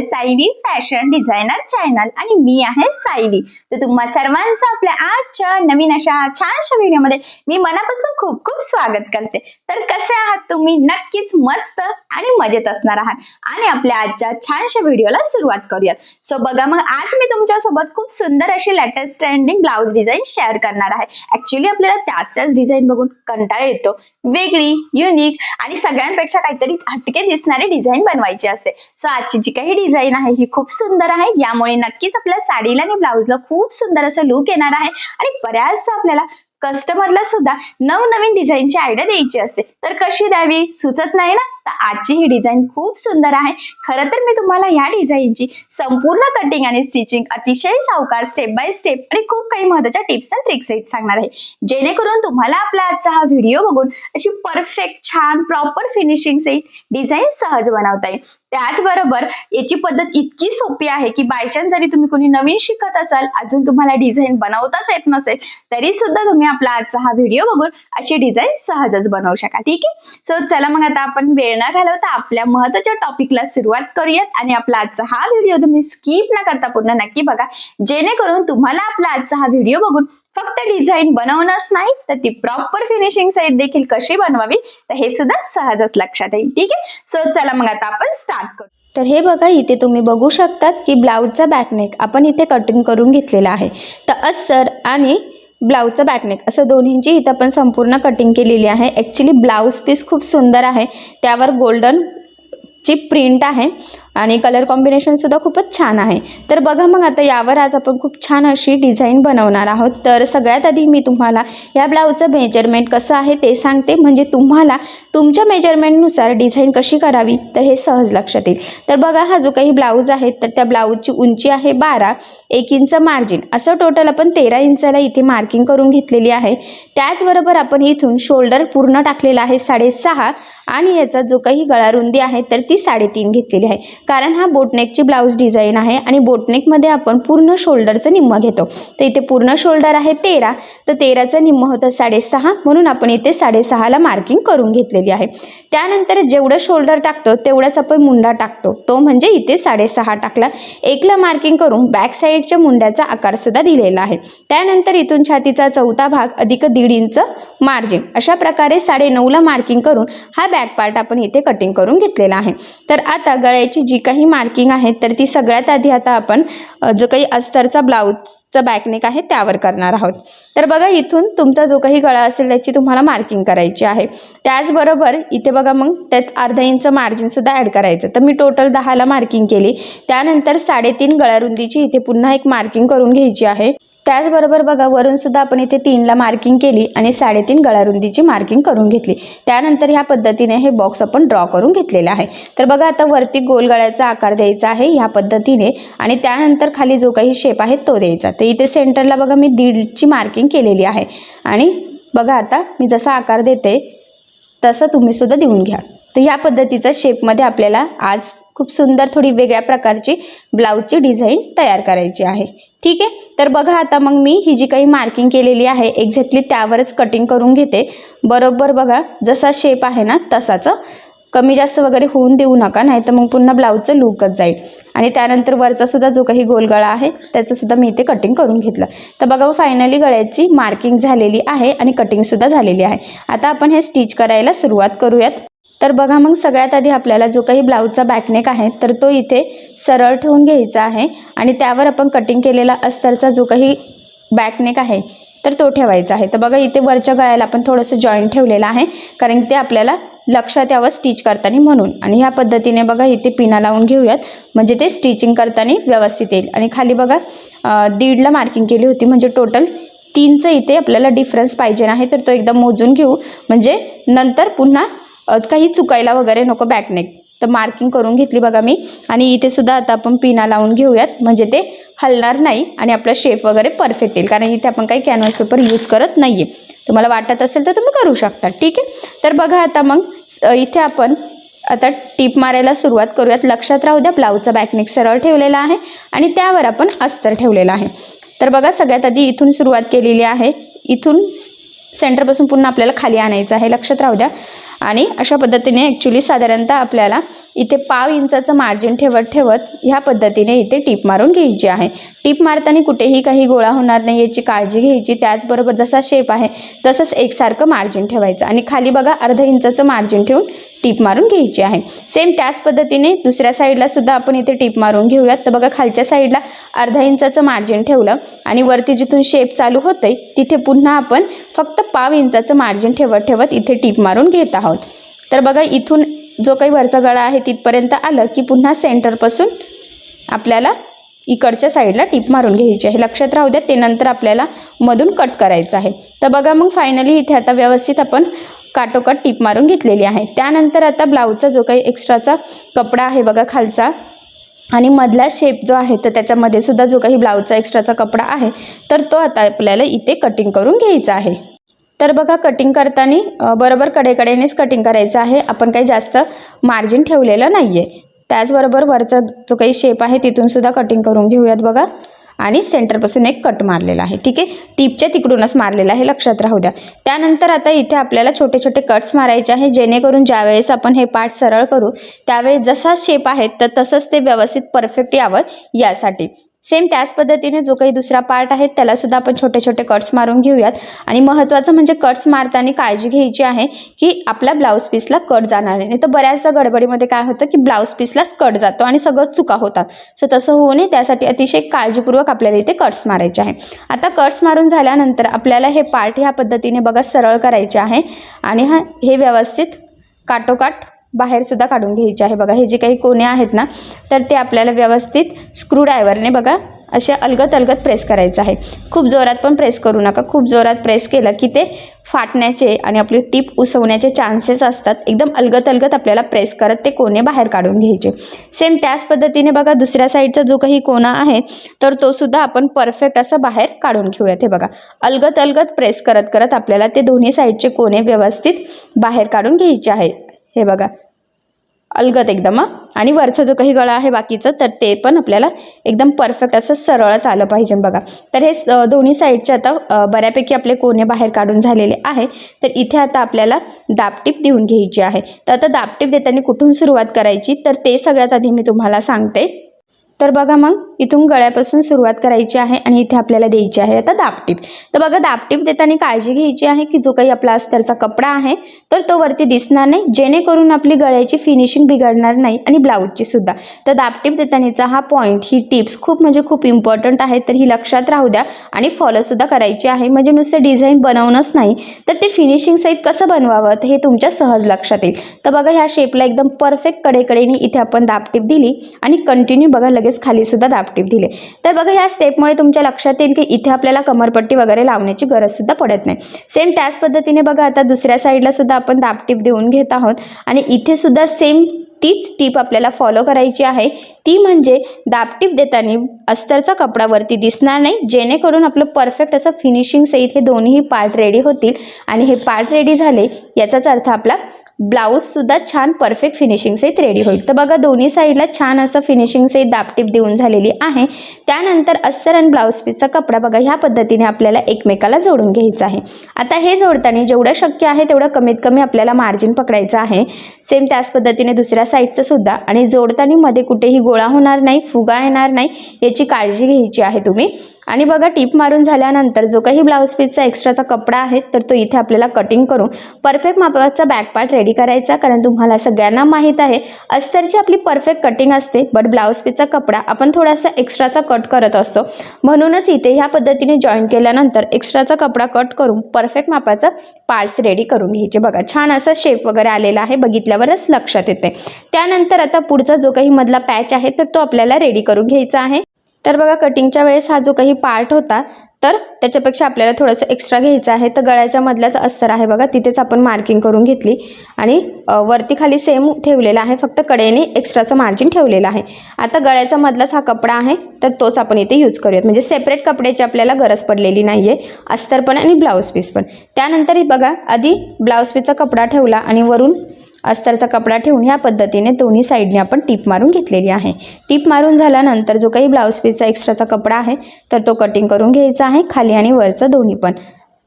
आहे Sayali fashion designer channel आणि मी आहे सायली. तर तुम्हा सर्वांचं आपल्या आजच्या नवीन अशा छानशा व्हिडिओमध्ये मी मनापासून खूप खूप स्वागत करते. तर कसे आहात तुम्ही? नक्कीच मस्त आणि मजेत असणार आहात. आणि आपल्या आजच्या छानशा व्हिडिओला सुरुवात करूयात. सो बघा मग आज मी तुमच्यासोबत खूप सुंदर अशी latest trending blouse design share करणार आहे. ऍक्च्युली आपल्याला त्याच त्याच डिझाईन बघून कंटाळा येतो. वेगळी युनिक आणि सगळ्यांपेक्षा काहीतरी हटके दिसणारी डिझाईन बनवायची असते. सो आजची जी काही डिझाईन आहे ही खूप सुंदर आहे. यामुळे नक्कीच आपल्या साडीला आणि ब्लाऊजला खूप सुंदर असं लुक येणार आहे आणि बऱ्याचदा आपल्याला कस्टमरला सुद्धा नवनवीन डिझाईनची आयडिया द्यायची असते. तर कशी द्यावी? सुचत नाही ना? तर आजची ही डिझाईन खूप सुंदर आहे. खरं तर मी तुम्हाला या डिझाईनची संपूर्ण कटिंग आणि स्टिचिंग अतिशय सावकार स्टेप बाय स्टेप आणि खूप काही महत्त्वाच्या टिप्स अँड ट्रिक्स आहेत सांगणार आहे. जेणेकरून तुम्हाला आपला आजचा हा व्हिडिओ बघून अशी परफेक्ट छान प्रॉपर फिनिशिंग डिझाईन सहज बनवता येईल. त्याचबरोबर याची पद्धत इतकी सोपी आहे की बायचान्स जरी तुम्ही कोणी नवीन शिकत असाल अजून तुम्हाला डिझाईन बनवताच येत नसेल तरी सुद्धा तुम्ही आपला आजचा हा व्हिडिओ बघून अशी डिझाईन सहजच बनवू शका ठीक आहे? सो चला मग आता आपण वेळ न घालवता आपल्या महत्त्वाच्या टॉपिकला सुरुवात करूयात. आणि आपला आजचा हा व्हिडिओ तुम्ही स्किप न करता पूर्ण नक्की बघा. जेणेकरून तुम्हाला आपला आजचा हा व्हिडिओ बघून फक्त डिझाईन बनवणंच नाही तर ती प्रॉपर फिनिशिंग सहित देखील कशी बनवावी तर हे सुद्धा सहजच लक्षात येईल. ठीक आहे? सो चला मग आता आपण स्टार्ट करू. तर हे बघा इथे तुम्ही बघू शकतात की ब्लाऊजचा बॅकनेक आपण इथे कटिंग करून घेतलेला आहे. तर अस्तर आणि ब्लाऊजचा बॅकनेक असं दोन्हींची इथं आपण संपूर्ण कटिंग केलेली आहे. ॲक्च्युली ब्लाऊज पीस खूप सुंदर आहे. त्यावर गोल्डन ची प्रिंट आहे. आणि कलर कॉम्बिनेशनसुद्धा खूपच छान आहे. तर बघा मग आता यावर आज आपण खूप छान अशी डिझाईन बनवणार आहोत. तर सगळ्यात आधी मी तुम्हाला या ब्लाऊजचं मेजरमेंट कसं आहे ते सांगते. म्हणजे तुम्हाला तुमच्या मेजरमेंटनुसार डिझाईन कशी करावी तर हे सहज लक्षात येईल. तर बघा हा जो काही ब्लाऊज आहे तर त्या ब्लाऊजची उंची आहे बारा एक इंच मार्जिन असं टोटल आपण तेरा इंचाला इथे मार्किंग करून घेतलेली आहे. त्याचबरोबर आपण इथून शोल्डर पूर्ण टाकलेला आहे साडेसहा आणि याचा जो काही गळारुंदी आहे तर ती साडेतीन घेतलेली आहे. कारण हा बोटनेकची ब्लाऊज डिझाईन आहे आणि बोटनेकमध्ये आपण पूर्ण शोल्डरचं निम्म घेतो. तर इथे पूर्ण शोल्डर आहे तेरा तर तेराचं निम्म होतं साडेसहा म्हणून आपण इथे साडेसहाला मार्किंग करून घेतलेली आहे. त्यानंतर जेवढं शोल्डर टाकतो तेवढाच आपण मुंडा टाकतो. तो म्हणजे इथे साडेसहा टाकला. एकला मार्किंग करून बॅक साईडच्या मुंड्याचा आकारसुद्धा दिलेला आहे. त्यानंतर इथून छातीचा चौथा भाग अधिक दीड इंच मार्जिन अशा प्रकारे साडेनऊला मार्किंग करून हा बॅक पार्ट आपण इथे कटिंग करून घेतलेला आहे. तर आता गळ्याची जी काही मार्किंग आहेत तर ती सगळ्यात आधी आता आपण जो काही अस्तरचा ब्लाऊजचा बॅकनेक आहे त्यावर करणार आहोत. तर बघा इथून तुमचा जो काही गळा असेल त्याची तुम्हाला मार्किंग करायची आहे. त्याचबरोबर इथे बघा मग त्यात अर्धा इंच मार्जिनसुद्धा ॲड करायचं. तर मी टोटल दहाला मार्किंग केली. त्यानंतर साडेतीन गळारुंदीची इथे पुन्हा एक मार्किंग करून घ्यायची आहे. त्याचबरोबर बघा वरून सुद्धा आपण इथे तीनला मार्किंग केली आणि साडेतीन गळारुंदीची मार्किंग करून घेतली. त्यानंतर ह्या पद्धतीने हे बॉक्स आपण ड्रॉ करून घेतलेला आहे. तर बघा आता वरती गोल गळ्याचा आकार द्यायचा आहे ह्या पद्धतीने आणि त्यानंतर खाली जो काही शेप आहे तो द्यायचा. तर इथे सेंटरला बघा मी दीडची मार्किंग केलेली आहे. आणि बघा आता मी जसा आकार देते तसं तुम्ही सुद्धा देऊन घ्या. तर ह्या पद्धतीचा शेपमध्ये आपल्याला आज खूप सुंदर थोडी वेगळ्या प्रकारची ब्लाऊजची डिझाईन तयार करायची आहे. ठीक आहे? तर बघा आता मग मी ही जी काही मार्किंग केलेली आहे एक्झॅक्टली त्यावरच कटिंग करून घेते. बरोबर बघा जसा शेप आहे ना तसाचं. कमी जास्त वगैरे होऊन देऊ नका नाही तर मग पुन्हा ब्लाऊजचं लूकच जाईल. आणि त्यानंतर वरचा सुद्धा जो काही गोलगळा आहे त्याचंसुद्धा मी इथे कटिंग करून घेतलं. तर बघा मग फायनली गळ्याची मार्किंग झालेली आहे आणि कटिंगसुद्धा झालेली आहे. आता आपण हे स्टिच करायला सुरुवात करूयात. तर बघा मग सगळ्यात आधी आपल्याला जो काही ब्लाऊजचा बॅकनेक आहे तर तो इथे सरळ ठेवून घ्यायचा आहे आणि त्यावर आपण कटिंग केलेला अस्तरचा जो काही बॅकनेक आहे तर तो ठेवायचा आहे. तर बघा इथे वरच्या गळ्याला आपण थोडंसं जॉईंट ठेवलेलं आहे कारण ते आपल्याला लक्षात यावं स्टिच करताना म्हणून. आणि ह्या पद्धतीने बघा इथे पिना लावून घेऊयात म्हणजे ते स्टिचिंग करताना व्यवस्थित येईल. आणि खाली बघा दीडला मार्किंग केली होती म्हणजे टोटल तीनचं इथे आपल्याला डिफरन्स पाहिजे आहे तर तो एकदा मोजून घेऊ. म्हणजे नंतर पुन्हा काही चुकायला वगैरे नको बॅकनेक तर मार्किंग करून घेतली बघा मी. आणि इथे सुद्धा आता आपण पिना लावून घेऊयात. म्हणजे ते हलणार नाही आणि आपला शेप वगैरे परफेक्ट येईल. कारण इथे आपण काही कॅनव्हास पेपर यूज करत नाही आहे तुम्हाला वाटत असेल तर तुम्ही करू शकता. ठीक आहे? तर बघा आता मग इथे आपण आता टीप मारायला सुरुवात करूयात. लक्षात राहू द्या ब्लाऊजचा बॅकनेक सरळ ठेवलेला आहे आणि त्यावर आपण अस्तर ठेवलेला आहे. तर बघा सगळ्यात आधी इथून सुरुवात केलेली आहे. इथून सेंटरपासून पुन्हा आपल्याला खाली आणायचं आहे. लक्षात राहू द्या. आणि अशा पद्धतीने ॲक्च्युली साधारणतः आपल्याला इथे पाव इंचाचं मार्जिन ठेवत ठेवत ह्या पद्धतीने इथे टीप मारून घ्यायची आहे. टीप मारताना कुठेही काही गोळा होणार नाही. याची काळजी घ्यायची. त्याचबरोबर जसा शेप आहे तसंच एकसारखं मार्जिन ठेवायचं. आणि खाली बघा अर्धा इंचाचं मार्जिन ठेवून टीप मारून घ्यायची आहे. सेम त्याच पद्धतीने दुसऱ्या साईडला सुद्धा आपण इथे टीप मारून घेऊयात. तर बघा खालच्या साईडला अर्धा इंचाचं मार्जिन ठेवलं आणि वरती जिथून शेप चालू होतंय तिथे पुन्हा आपण फक्त पाव इंचाचं मार्जिन ठेवत ठेवत इथे टीप मारून घेत आहोत. तर बघा इथून जो काही वरचा गळा आहे तिथपर्यंत आलं की पुन्हा सेंटरपासून आपल्याला इकडच्या साईडला टीप मारून घ्यायची आहे. लक्षात राहू द्या ते नंतर आपल्याला मधून कट करायचं आहे. तर बघा मग फायनली इथे आता व्यवस्थित आपण काटोकाट टीप मारून घेतलेली आहे. त्यानंतर आता ब्लाऊजचा जो काही एक्स्ट्राचा कपडा आहे बघा खालचा आणि मधला शेप जो आहे तर त्याच्यामध्ये सुद्धा जो काही ब्लाऊजचा एक्स्ट्राचा कपडा आहे तर तो आता आपल्याला इथे कटिंग करून घ्यायचा आहे. तर बघा कटिंग करताना बरोबर कडेकडेनेच कटिंग करायचं आहे. आपण काही जास्त मार्जिन ठेवलेलं नाही आहे त्याचबरोबर वरचा जो काही शेप आहे तिथून सुद्धा कटिंग करून घेऊयात बघा. आणि सेंटरपासून एक कट मारलेला आहे. ठीक आहे? टीपच्या तिकडूनच मारलेला आहे. लक्षात राहू द्या. त्यानंतर आता इथे आपल्याला छोटे छोटे कट्स मारायचे आहे. जेणेकरून ज्यावेळेस आपण हे पाठ सरळ करू त्यावेळेस जसा शेप आहे तर तसंच ते व्यवस्थित परफेक्ट यावं यासाठी. सेम त्याच पद्धतीने जो काही दुसरा पार्ट आहे त्यालासुद्धा आपण छोटे छोटे कट्स मारून घेऊयात. आणि महत्त्वाचं म्हणजे कट्स मारताना काळजी घ्यायची आहे की आपल्या ब्लाऊज पीसला कट जाणार नाही तर बऱ्याचदा गडबडीमध्ये काय होतं की ब्लाऊज पीसलाच कट जातो आणि सगळं चुका होतात. सो तसं होऊ नये. त्यासाठी अतिशय काळजीपूर्वक आपल्याला इथे कट्स मारायचे आहे. आता कट्स मारून झाल्यानंतर आपल्याला हे पार्ट ह्या पद्धतीने बघा सरळ करायचे आहे. आणि हा हे व्यवस्थित काटोकाट बाहेरसुद्धा काढून घ्यायचे आहे. बघा हे जे काही कोणे आहेत ना तर ते आपल्याला व्यवस्थित स्क्रूड्रायव्हरने बघा असे अलगत अलगत प्रेस करायचं आहे. खूप जोरात पण प्रेस करू नका. खूप जोरात प्रेस केलं की ते फाटण्याचे आणि आपली टीप उसवण्याचे चान्सेस असतात. एकदम अलगत अलगत आपल्याला प्रेस करत ते कोणे बाहेर काढून घ्यायचे. सेम त्याच पद्धतीने बघा दुसऱ्या साईडचा जो काही कोना आहे तर तो सुद्धा आपण परफेक्ट असा बाहेर काढून घेऊयात. हे बघा अलगत अलगत प्रेस करत करत आपल्याला ते दोन्ही साईडचे कोणे व्यवस्थित बाहेर काढून घ्यायचे आहे. हे बघा. अलगत एकदम आणि वरचा जो काही गळा आहे बाकीचं तर ते पण आपल्याला एकदम परफेक्ट असं सरळच आलं पाहिजे बघा. तर हे स- दोन्ही साईडचे आता बऱ्यापैकी आपले कोणे बाहेर काढून झालेले आहे. तर इथे आता आपल्याला दापटीप देऊन घ्यायची आहे. तर आता दापटीप देताना कुठून सुरुवात करायची? तर ते सगळ्यात आधी मी तुम्हाला सांगते. तर बघा मग इथून गळ्यापासून सुरुवात करायची आहे आणि इथे आपल्याला द्यायची आहे आता दापटीप तर बघा दापटीप देताना काळजी घ्यायची आहे की जो काही आपला अस्तरचा कपडा आहे तर तो वरती दिसणार नाही जेणेकरून आपली गळ्याची फिनिशिंग बिघडणार नाही आणि ब्लाऊजची सुद्धा. तर दापटीप देतानाचा हा पॉईंट ही टिप्स खूप म्हणजे खूप इम्पॉर्टंट आहे तर ही लक्षात राहू द्या आणि फॉलोसुद्धा करायची आहे. म्हणजे नुसतं डिझाईन बनवणंच नाही तर ते फिनिशिंग सहित कसं बनवावं? हे तुमच्या सहज लक्षात येईल. तर बघा ह्या शेपला एकदम परफेक्ट कडेकडेने इथे आपण दापटीप दिली आणि कंटिन्यू बघा लगेच लगेच खालीसुद्धा दापटीप दिले. तर बघा ह्या स्टेपमुळे तुमच्या लक्षात येईल की इथे आपल्याला कमरपट्टी वगैरे लावण्याची गरजसुद्धा पडत नाही. सेम त्याच पद्धतीने बघा आता दुसऱ्या साईडला सुद्धा आपण दापटीप देऊन घेत आहोत. आणि इथे सुद्धा सेम तीच टीप आपल्याला फॉलो करायची आहे. ती म्हणजे दापटीप देताना अस्तरचा कपडा वरती दिसणार नाही जेणेकरून आपलं परफेक्ट असं फिनिशिंग सहित हे दोन्ही पार्ट रेडी होतील. आणि हे पार्ट रेडी झाले याचाच अर्थ आपला ब्लाऊजसुद्धा छान परफेक्ट फिनिशिंग सहित रेडी होईल. तर बघा दोन्ही साईडला छान असं फिनिशिंग सहित दापटीप देऊन झालेली आहे. त्यानंतर अस्तर आणि ब्लाऊज पीसचा कपडा बघा ह्या पद्धतीने आपल्याला एकमेकाला जोडून घ्यायचा आहे. आता हे जोडताना जेवढं शक्य आहे तेवढं कमीत कमी आपल्याला मार्जिन पकडायचं आहे. सेम त्याच पद्धतीने दुसऱ्या साईडचं सुद्धा. आणि जोडताना मध्ये कुठेही गोळा होणार नाही फुगा येणार नाही याची काळजी घ्यायची आहे तुम्ही. आणि बघा टीप मारून झाल्यानंतर जो काही ब्लाऊज पीसचा एक्स्ट्राचा कपडा आहे तर तो इथे आपल्याला कटिंग करून परफेक्ट मापाचा बॅक पार्ट रेडी करायचा. कारण तुम्हाला सगळ्यांना माहीत आहे अस्तरची आपली परफेक्ट कटिंग असते बट ब्लाऊज पीसचा कपडा आपण थोडासा एक्स्ट्राचा कट करत असतो. म्हणूनच इथे ह्या पद्धतीने जॉईन केल्यानंतर एक्स्ट्राचा कपडा कट करून परफेक्ट मापाचा पार्ट्स रेडी करून घ्यायचे. बघा छान असा शेप वगैरे आलेला आहे बघितल्यावरच लक्षात येते त्यानंतर आता पुढचा जो काही मधला पॅच आहे तर तो आपल्याला रेडी करून घ्यायचा आहे. तर बघा कटिंगच्या वेळेस हा जो काही पार्ट होता तर त्याच्यापेक्षा आपल्याला थोडंसं एक्स्ट्रा घ्यायचं आहे. तर गळ्याच्या मधलाच अस्तर आहे बघा तिथेच आपण मार्किंग करून घेतली. आणि वरती खाली सेम ठेवलेला आहे फक्त कडेने एक्स्ट्राचं मार्जिन ठेवलेलं आहे. आता गळ्याचा मधलाच हा कपडा आहे तर तोच आपण इथे यूज करूयात. म्हणजे सेपरेट कपड्याची आपल्याला गरज पडलेली नाही आहे अस्तर पण आणि ब्लाऊज पीस पण. त्यानंतर बघा आधी ब्लाऊज पीसचा कपडा ठेवला आणि वरून अस्तरचा कपडा ठेवून ह्या पद्धतीने दोन्ही साईडने आपण टीप मारून घेतलेली आहे. टीप मारून झाल्यानंतर जो काही ब्लाऊज पीसचा एक्स्ट्राचा कपडा आहे तर तो कटिंग करून घ्यायचा आहे खाली आणि वरचं दोन्ही पण.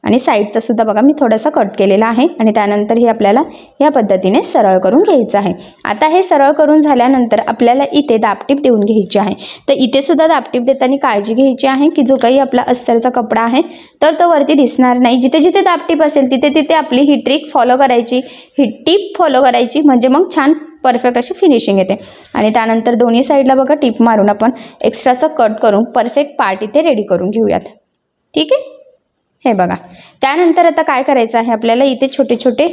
आणि साईडचा सुद्धा बघा मी थोडासा कट केलेला आहे आणि त्यानंतर हे आपल्याला या पद्धतीने सरळ करून घ्यायचं आहे. आता हे सरळ करून झाल्यानंतर आपल्याला इथे दापटीप देऊन घ्यायची आहे. तर इथे सुद्धा दापटीप देताना काळजी घ्यायची आहे की जो काही आपला अस्तरचा कपडा आहे तर तो वरती दिसणार नाही. जिथे जिथे दापटीप असेल तिथे तिथे आपली ही ट्रिक फॉलो करायची. ही टीप फॉलो करायची म्हणजे मग छान परफेक्ट अशी फिनिशिंग येते. आणि त्यानंतर दोन्ही साईडला बघा टिप मारून आपण एक्स्ट्राचं कट करून परफेक्ट पार्ट इथे रेडी करून घेऊयात. ठीक आहे? हे बघा. त्यानंतर आता काय करायचं आहे? आपल्याला इथे छोटे छोटे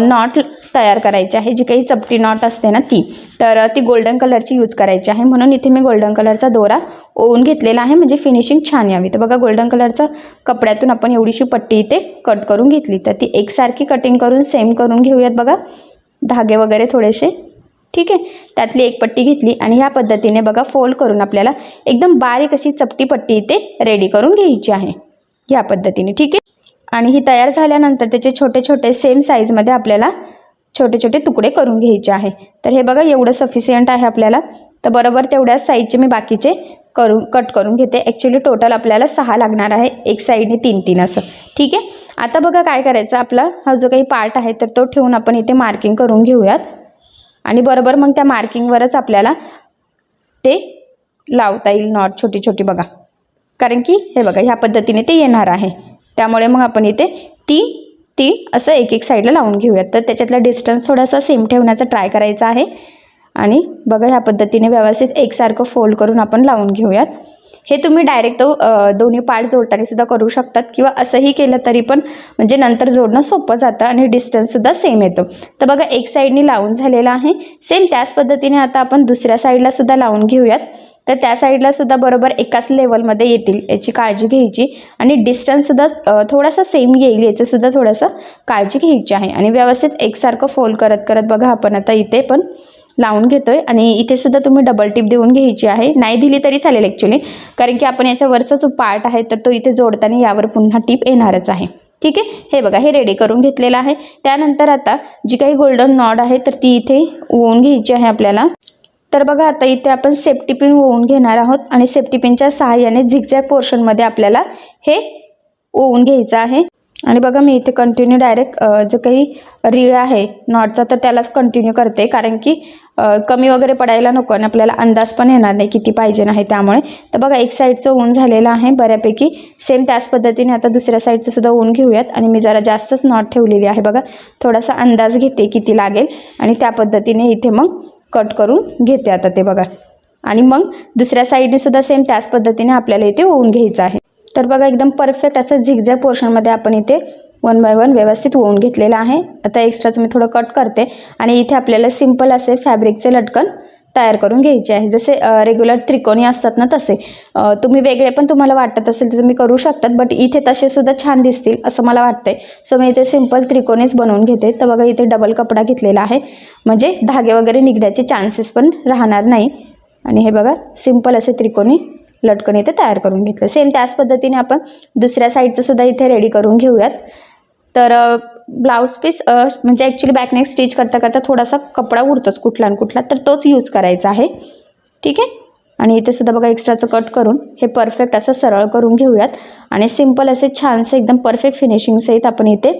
नॉट तयार करायचे आहे. जी काही चपटी नॉट असते ना ती. तर ती गोल्डन कलरची यूज करायची आहे. म्हणून इथे मी गोल्डन कलरचा दोरा ओवून घेतलेला आहे. म्हणजे फिनिशिंग छान यावी. तर बघा गोल्डन कलरचा कपड्यातून आपण एवढीशी पट्टी इथे कट करून घेतली. तर ती एकसारखी कटिंग करून सेम करून घेऊयात बघा. धागे वगैरे थोडेसे. ठीक आहे? त्यातली एक पट्टी घेतली आणि ह्या पद्धतीने बघा फोल्ड करून आपल्याला एकदम बारीक अशी चपटी पट्टी इथे रेडी करून घ्यायची आहे. या पद्धतीने ठीक आहे? आणि ही तयार झाल्यानंतर त्याचे छोटे छोटे सेम साईजमध्ये आपल्याला छोटे छोटे तुकडे करून घ्यायचे आहे. तर हे बघा एवढं सफिशियंट आहे आपल्याला. तर बरोबर तेवढ्याच साईजचे मी बाकीचे करून कट करून घेते. ॲक्च्युली टोटल आपल्याला सहा लागणार आहे एक साईडने तीन तीन असं. ठीक आहे? आता बघा काय करायचं आपला. हा जो काही पार्ट आहे तर तो ठेवून आपण इथे मार्किंग करून घेऊयात. आणि बरोबर मग त्या मार्किंगवरच आपल्याला ते लावता येईल नॉट छोटी छोटी बघा. कारण की हे बघा ह्या पद्धतीने ते येणार आहे. त्यामुळे मग आपण इथे ती ती असं एक एक साईडला लावून घेऊयात. तर त्याच्यातला डिस्टन्स थोडासा सेम ठेवण्याचा ट्राय करायचा आहे. आणि बघा ह्या पद्धतीने व्यवस्थित एकसारखं फोल्ड करून आपण लावून घेऊयात. हे तुम्ही डायरेक्ट दोन्ही पार्ट जोडतानासुद्धा करू शकतात किंवा असंही केलं तरी पण म्हणजे नंतर जोडणं सोपं जातं आणि डिस्टन्ससुद्धा सेम येतो. तर बघा एक साईडनी लावून झालेला आहे. सेम त्याच पद्धतीने आता आपण दुसऱ्या साईडलासुद्धा लावून घेऊयात. तर त्या साईडला सुद्धा बरोबर एकाच लेवलमध्ये येतील याची काळजी घ्यायची. आणि डिस्टन्ससुद्धा थोडासा सेम येईल याचंसुद्धा थोडंसं काळजी घ्यायची आहे. आणि व्यवस्थित एकसारखं फोल्ड करत करत बघा आपण आता इथे पण लावून घेतो आहे आणि इथेसुद्धा तुम्ही डबल टिप देऊन घ्यायची आहे. नाही दिली तरी चालेल ॲक्च्युली कारण की आपण याच्यावरचा जो पार्ट आहे तर तो इथे जोडताना यावर पुन्हा टिप येणारच आहे. ठीक आहे? हे बघा हे रेडी करून घेतलेलं आहे. त्यानंतर आता जी काही गोल्डन नॉड आहे तर ती इथे ओवून घ्यायची आहे आपल्याला. तर बघा आता इथे आपण सेफ्टी पिन ओवून घेणार आहोत आणि सेफ्टी पिनच्या सहाय्याने झिगझॅग पोर्शनमध्ये आपल्याला हे ओवून घ्यायचं आहे. आणि बघा मी इथे कंटिन्यू डायरेक्ट जो काही रीळ आहे नॉटचा तर त्यालाच कंटिन्यू करते. कारण की कमी वगैरे पडायला नको आणि आपल्याला अंदाज पण येणार नाही किती पाहिजे नाही त्यामुळे. तर बघा एक साईडचं ऊन झालेलं आहे बऱ्यापैकी. सेम त्याच पद्धतीने आता दुसऱ्या साईडचं सुद्धा ऊन घेऊयात. आणि मी जरा जास्तच नॉट ठेवलेली आहे बघा. थोडासा अंदाज घेते किती लागेल. आणि त्या पद्धतीने इथे मग कट करून घेते आता ते बघा. आणि मग दुसऱ्या साईडने सुद्धा सेम त्याच पद्धतीने आपल्याला इथे होऊन घ्यायचं आहे. तर बघा एकदम परफेक्ट असं झिगझॅग पोर्शनमध्ये आपण इथे वन बाय वन व्यवस्थित होऊन घेतलेलं आहे. आता एक्स्ट्राचं मी थोडं कट करते. आणि इथे आपल्याला सिंपल असे फॅब्रिकचे लटकन तयार करून घ्यायचे आहे. जसे रेग्युलर त्रिकोणी असतात ना तसे तुम्ही वेगळे पण तुम्हाला वाटत असेल तर तुम्ही करू शकतात बट इथे तसे सुद्धा छान दिसतील असं मला वाटतंय. सो मी इथे सिंपल त्रिकोणीच बनवून घेते. तर बघा इथे डबल कपडा घेतलेला आहे. म्हणजे धागे वगैरे निघण्याचे चान्सेस पण राहणार नाही. आणि हे बघा सिंपल असे त्रिकोणी लटकन इथे तयार करून घेतलं. सेम त्याच पद्धतीने आपण दुसऱ्या साईडचं सुद्धा इथे रेडी करून घेऊयात. तर ब्लाऊज पीस म्हणजे ॲक्च्युली बॅकनेक स्टिच करता करता थोडासा कपडा उरतोच कुठला न कुठला तर तोच यूज करायचा आहे. ठीक आहे? आणि इथे सुद्धा बघा एक्स्ट्राचं कट करून हे परफेक्ट असं सरळ करून घेऊयात. आणि सिंपल असे छानसे एकदम परफेक्ट फिनिशिंग सहित आपण इथे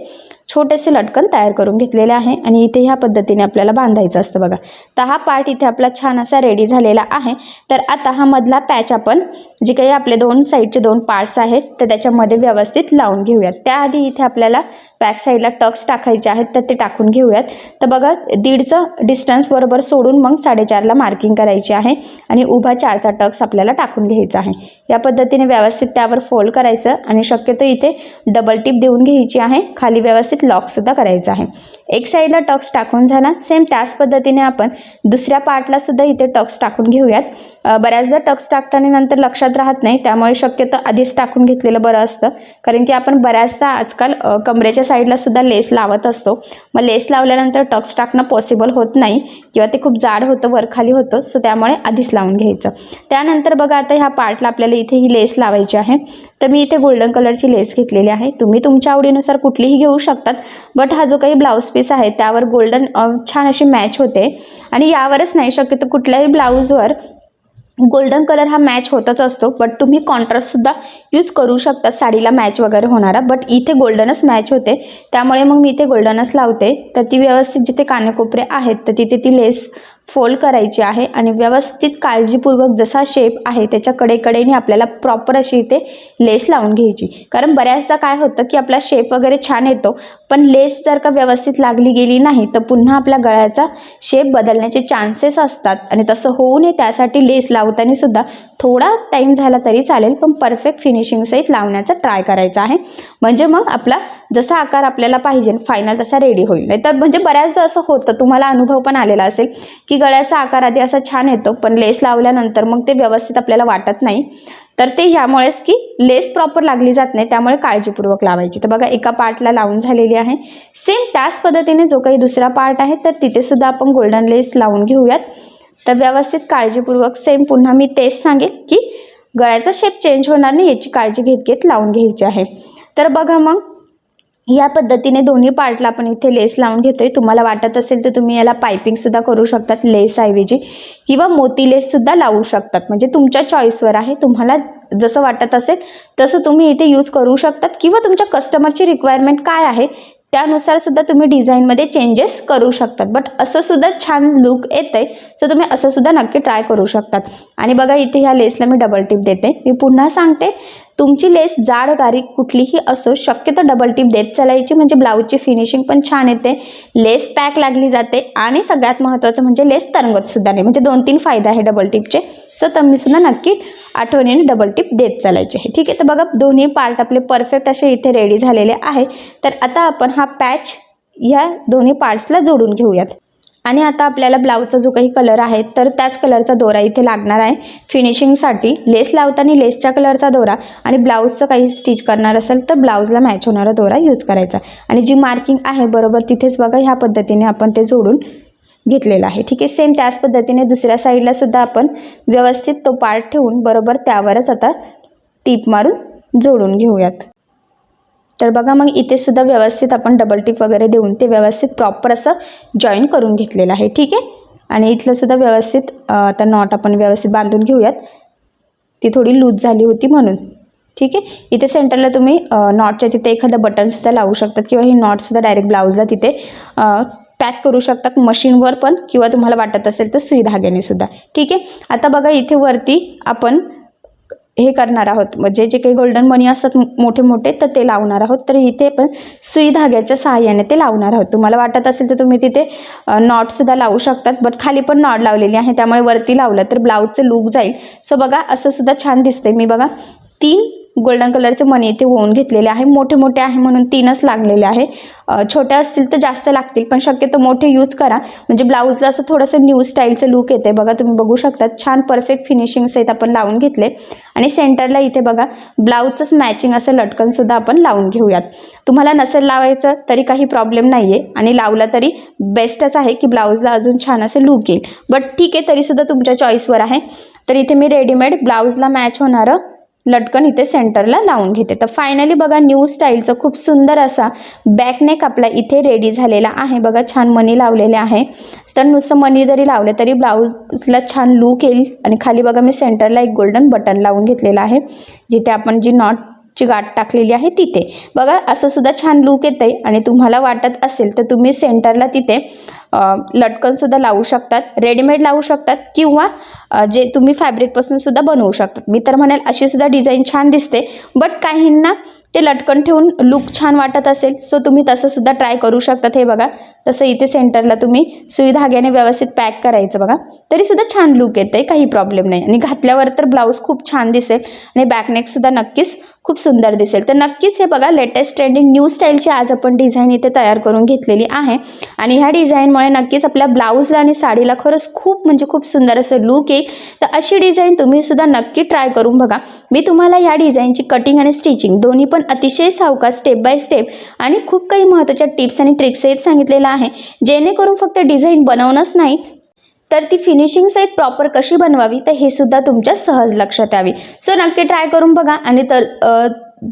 छोटेसे लटकन तयार करून घेतलेले आहे आणि इथे ह्या पद्धतीने आपल्याला बांधायचं असतं बघा. तर हा पार्ट इथे आपला छान असा रेडी झालेला आहे. तर आता हा मधला पॅच आपण जे काही आपले दोन साईडचे दोन पार्ट्स आहेत तर त्याच्यामध्ये व्यवस्थित लावून घेऊयात. त्याआधी इथे आपल्याला बॅक साईडला टक्स टाकायचे आहेत तर ते टाकून घेऊयात. तर बघा दीडचं डिस्टन्स बरोबर सोडून मग साडेचारला मार्किंग करायची आहे आणि उभा चारचा टक्स आपल्याला टाकून घ्यायचा आहे. या पद्धतीने व्यवस्थित त्यावर फोल्ड करायचं आणि शक्यतो इथे डबल टिप देऊन घ्यायची आहे. खाली व्यवस्थित लॉकसुद्धा करायचं आहे. एक साईडला टक्स टाकून झाला. सेम त्याच पद्धतीने आपण दुसऱ्या पार्टला सुद्धा इथे टक्स टाकून घेऊयात. बऱ्याचदा टक्स टाकताना नंतर लक्षात राहत नाही. त्यामुळे शक्यतो आधीच टाकून घेतलेलं बरं असतं. कारण की आपण बऱ्याचदा आजकाल कमरेच्या साईडला सुद्धा लेस लावत असतो. मग लेस लावल्यानंतर टक्स टाकणं पॉसिबल होत नाही. किंवा ते खूप जाड होतं वरखाली होतं. सो त्यामुळे आधीच लावून घ्यायचं. त्यानंतर बघा आता ह्या पार्टला आपल्याला इथे ही लेस लावायची आहे. तर मी इथे गोल्डन कलरची लेस घेतलेली आहे. तुम्ही तुमच्या आवडीनुसार कुठलीही घेऊ शकतात बट हा जो काही ब्लाऊज पीस आहे त्यावर गोल्डन छान अशी मॅच होते. आणि यावरच नाही शक्यतो कुठल्याही ब्लाऊजवर गोल्डन कलर हा मॅच होतच असतो बट तुम्ही कॉन्ट्रास्टसुद्धा यूज करू शकतात. साडीला मॅच वगैरे होणारा बट इथे गोल्डनच मॅच होते. त्यामुळे मग मी इथे गोल्डनच लावते. तर ती व्यवस्थित जिथे कानेकोपरे आहेत तर तिथे ती लेस फोल्ड करायची आहे आणि व्यवस्थित काळजीपूर्वक जसा शेप आहे त्याच्या कडेकडेने आपल्याला प्रॉपर अशी इथे लेस लावून घ्यायची. कारण बऱ्याचदा काय होतं की आपला शेप वगैरे छान येतो पण लेस जर का व्यवस्थित लागली गेली नाही तर पुन्हा आपल्या गळ्याचा शेप बदलण्याचे चान्सेस असतात. आणि तसं होऊ नये त्यासाठी लेस लावताना सुद्धा थोडा टाईम झाला तरी चालेल पण परफेक्ट फिनिशिंग सहित लावण्याचा ट्राय करायचा आहे. म्हणजे मग आपला जसा आकार आपल्याला पाहिजे फायनल तसा रेडी होईल. नाही तर म्हणजे बऱ्याचदा असं होतं तुम्हाला अनुभव पण आलेला असेल की गळ्याचा आकार आधी असा छान येतो पण लेस लावल्यानंतर मग ते व्यवस्थित आपल्याला वाटत नाही. तर ते ह्यामुळेच की लेस प्रॉपर लागली जात नाही त्यामुळे काळजीपूर्वक लावायची. तर बघा एका पार्टला लावून झालेली आहे. सेम त्याच पद्धतीने जो काही दुसरा पार्ट आहे तर तिथेसुद्धा आपण गोल्डन लेस लावून घेऊयात. तर व्यवस्थित काळजीपूर्वक सेम पुन्हा मी तेच सांगेन की गळ्याचा शेप चेंज होणार नाही याची काळजी घेत घेत लावून घ्यायची आहे. तर बघा मग या पद्धतीने दोन्ही पार्टला आपण इथे लेस लावून घेतोय. तुम्हाला वाटत असेल तर तुम्ही याला पायपिंगसुद्धा करू शकतात लेसऐवजी किंवा मोती लेससुद्धा लावू शकतात. म्हणजे तुमच्या चॉईसवर आहे. तुम्हाला जसं वाटत असेल तसं तुम्ही इथे यूज करू शकतात. किंवा तुमच्या कस्टमरची रिक्वायरमेंट काय आहे त्यानुसार सुद्धा तुम्ही डिझाईनमध्ये चेंजेस करू शकतात. बट असं सुद्धा छान लुक येतं आहे सो तुम्ही असं सुद्धा नक्की ट्राय करू शकतात. आणि बघा इथे ह्या लेसला मी डबल टिप देते. मी पुन्हा सांगते. तुमची लेस जाड बारीक कुठलीही असो शक्यतो डबल टिप देत चालायची म्हणजे ब्लाऊजची फिनिशिंग पण छान येते. लेस पॅक लागली जाते आणि सगळ्यात महत्त्वाचं म्हणजे लेस तरंगतसुद्धा नाही. म्हणजे दोन तीन फायदा आहे डबल टिपचे सो तुम्हीसुद्धा नक्की आठवणीने डबल टिप देत चालायचे आहे. ठीक आहे तर बघा दोन्ही पार्ट आपले परफेक्ट असे इथे रेडी झालेले आहे. तर आता आपण हा पॅच ह्या दोन्ही पार्ट्सला जोडून घेऊयात. आणि आता आपल्याला ब्लाऊजचा जो काही कलर आहे तर त्याच कलरचा दोरा इथे लागणार आहे. फिनिशिंगसाठी लेस लावताना लेसच्या कलरचा दोरा आणि ब्लाऊजचं काही स्टिच करणार असेल तर ब्लाऊजला मॅच होणारा दोरा यूज करायचा. आणि जी मार्किंग आहे बरोबर तिथेच बघा ह्या पद्धतीने आपण ते जोडून घेतलेलं आहे. ठीक आहे सेम त्याच पद्धतीने दुसऱ्या साईडला सुद्धा आपण व्यवस्थित तो पार्ट ठेवून बरोबर त्यावरच आता टीप मारून जोडून घेऊयात. तर बघा मग इथे सुद्धा व्यवस्थित आपण डबल टिप वगैरे देऊन ते व्यवस्थित प्रॉपर असं जॉईन करून घेतलेलं आहे ठीक आहे? आणि इथलंसुद्धा व्यवस्थित आता नॉट आपण व्यवस्थित बांधून घेऊयात. ती थोडी लूज झाली होती म्हणून ठीक आहे? इथे सेंटरला तुम्ही नॉटच्या तिथे एखादं बटनसुद्धा लावू शकतात किंवा ही नॉटसुद्धा डायरेक्ट ब्लाऊजला तिथे पॅक करू शकतात मशीनवर पण किंवा तुम्हाला वाटत असेल तर सुई धाग्याने सुद्धा ठीक आहे? आता बघा इथे वरती आपण हे करणार आहोत. म्हणजे जे काही गोल्डन मनी असतात मोठे मोठे तर ते लावणार आहोत. तर इथे पण सुई धाग्याच्या सहाय्याने ते लावणार आहोत. तुम्हाला वाटत असेल तर तुम्ही तिथे नॉटसुद्धा लावू शकतात बट खाली पण नॉट लावलेली आहे. त्यामुळे वरती लावलं तर ब्लाऊजचं लूक जाईल. सो बघा असं सुद्धा छान दिसतंय. मी बघा तीन गोल्डन कलरचे मणी इथे होऊन घेतलेले आहे. मोठे मोठे आहे म्हणून तीनच लागलेले आहे. छोटे असतील तर जास्त लागतील पण शक्यतो मोठे यूज करा. म्हणजे ब्लाऊजला असं थोडंसं न्यू स्टाईलचं लुक येते. बघा तुम्ही बघू शकता छान परफेक्ट फिनिशिंग सहित आपण लावून घेतले. आणि सेंटरला इथे बघा ब्लाऊजचंच मॅचिंग असं लटकनसुद्धा आपण लावून घेऊयात. तुम्हाला नसेल लावायचं तरी काही प्रॉब्लेम नाही आहे आणि लावला तरी बेस्टच आहे की ब्लाऊजला अजून छान असं लूक येईल. बट ठीक आहे तरीसुद्धा तुमच्या चॉईसवर आहे. तर इथे मी रेडीमेड ब्लाऊजला मॅच होणारं लटकन इथे सेंटरला लावून घेते. तर फायनली बघा न्यू स्टाईलचं खूप सुंदर असा बॅकनेक आपला इथे रेडी झालेला आहे. बघा छान मनी लावलेले आहे. तर नुसतं मनी जरी लावले तरी ब्लाऊजला छान लूक येईल. आणि खाली बघा मी सेंटरला एक गोल्डन बटन लावून घेतलेलं आहे. जिथे आपण जी नॉट ची गाठ टाकलेली आहे तिथे. बघा असं सुद्धा छान लूक येतं आहे आणि तुम्हाला वाटत असेल तर तुम्ही सेंटरला तिथे लटकनसुद्धा लावू शकतात. रेडीमेड लावू शकतात. किंवा जे तुम्ही फॅब्रिकपासून सुद्धा बनवू शकतात मी तर म्हणेल अशी सुद्धा डिझाईन छान दिसते बट काहींना ते लटकन ठेवून लुक छान वाटत असेल सो तुम्ही तसं सुद्धा ट्राय करू शकतात हे बघा. तसं इथे सेंटरला तुम्ही सुई धाग्याने व्यवस्थित पॅक करायचं बघा. तरीसुद्धा छान लुक येतं आहे काही प्रॉब्लेम नाही. आणि घातल्यावर तर ब्लाऊज खूप छान दिसेल आणि बॅकनेकसुद्धा नक्कीच खूप सुंदर दिसेल. तर नक्कीच हे बघा लेटेस्ट ट्रेंडिंग न्यू स्टाईलची आज आपण डिझाईन इथे तयार करून घेतलेली आहे. आणि ह्या डिझाईनमुळे नक्कीच आपल्या ब्लाऊजला आणि साडीला खरंच खूप म्हणजे खूप सुंदर असं लुक येईल. तर अशी डिझाईन तुम्ही सुद्धा नक्की ट्राय करून बघा. मी तुम्हाला या डिझाईनची कटिंग आणि स्टिचिंग दोन्ही पण अतिशय सावकाश स्टेप बाय स्टेप आणि खूप काही महत्त्वाच्या टिप्स आणि ट्रिक्सही सांगितलेलं आहे. जेणेकरून फक्त डिझाईन बनवणंच नाही तर ती फिनिशिंग सहित प्रॉपर कशी बनवावी तर हे सुद्धा तुमच्या सहज लक्षात यावी. सो नक्की ट्राय करून बघा आणि तर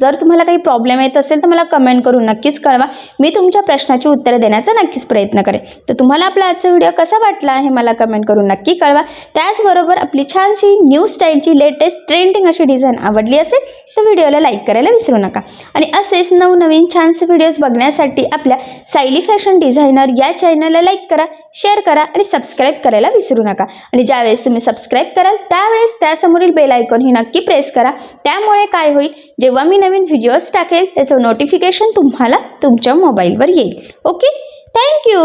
जर तुम्हाला काही प्रॉब्लेम येत असेल तर मला कमेंट करून नक्कीच कळवा. मी तुमच्या प्रश्नाची उत्तरे देण्याचा नक्कीच प्रयत्न करेन. तर तुम्हाला आपला आजचा व्हिडिओ कसा वाटला आहे मला कमेंट करून नक्की कळवा. त्याचबरोबर आपली छानशी न्यू स्टाईलची लेटेस्ट ट्रेंडिंग अशी डिझाईन आवडली असेल तर व्हिडिओला लाईक करायला विसरू नका. आणि असेच नवनवीन छानसे व्हिडिओज बघण्यासाठी आपल्या सायली फॅशन डिझायनर या चॅनलला लाईक करा शेअर करा आणि सबस्क्राईब करायला विसरू नका. आणि ज्यावेळेस तुम्ही सबस्क्राईब कराल त्यावेळेस त्यासमोरील बेल आयकॉन ही नक्की प्रेस करा. त्यामुळे काय होईल जेव्हा मी नवीन व्हिडिओज टाकेल त्याचं नोटिफिकेशन तुम्हाला तुमच्या मोबाईलवर येईल. Okay thank you